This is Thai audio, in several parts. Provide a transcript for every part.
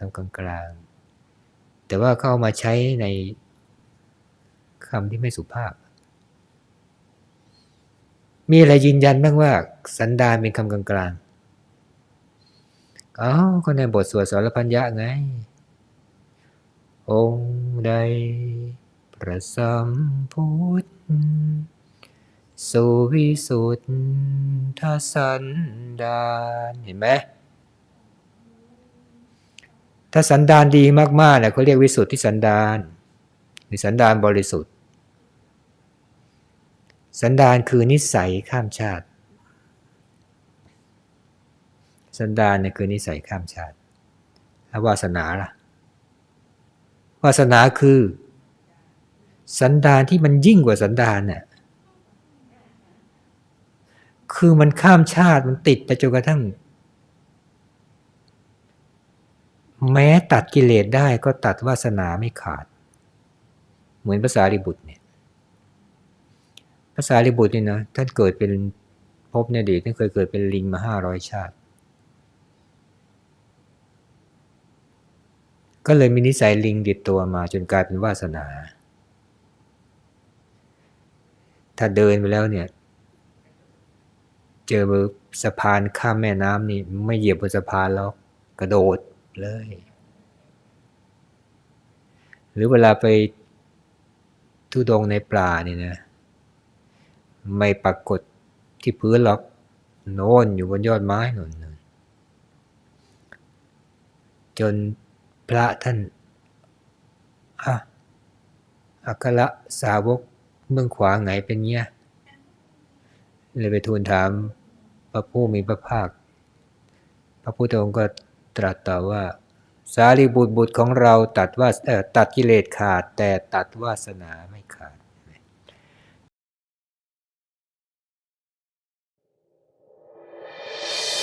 คำกลางๆ แต่ว่าเขาเอามาใช้ในคำที่ไม่สุภาพ มีอะไรยืนยันบ้างว่า สันดานเป็นคำกลางๆ อ๋อก็ในบทสวดสรพัญญะไง องค์ใดประสัมพุทธสุวิสุทธสันดานเห็นไหม ถ้าสันดานดีมากๆเนี่ยเขาเรียกวิสุทธิสันดานหรือสันดานบริสุทธิ์ สันดานคือนิสัยข้ามชาติ สันดานเนี่ยคือนิสัยข้ามชาติแล้ววาสนาล่ะ วาสนาคือ สันดานที่มันยิ่งกว่าสันดานเนี่ยคือมันข้ามชาติมันติดไปจนกระทั่ง แม้ตัดกิเลสได้ก็ตัดวาสนาไม่ขาด เหมือนภาษาริบุตรเนี่ยภาษาริบุตรนี่นะท่านเกิดเป็นพบในอดีตท่านเคยเกิดเป็นลิงมาห้าร้อยชาติ ก็เลยมีนิสัยลิงติดตัวมาจนกลายเป็นวาสนา ถ้าเดินไปแล้วเนี่ย เจอสะพานข้ามแม่น้ำนี่ไม่เหยียบบนสะพานแล้วกระโดด เลย หรือเวลาไปทุดงในป่าเนี่ยนะ ไม่ปรากฏที่พื้นหรอกโน่นอยู่บนยอดไม้นนนจนพระท่านอะอัคระสาวกเมืองขวาไหนเป็นเงี้ย เลยไปทูลถามพระผู้มีพระภาค พระพุทธองค์ก็ ตรัสต่อว่า สารีบุตรบุตรของเราตัดว่าตัดกิเลสขาด แต่ตัดวาสนาไม่ขาด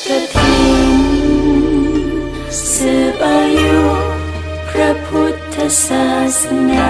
กระถินสืบอายุ พระพุทธศาสนา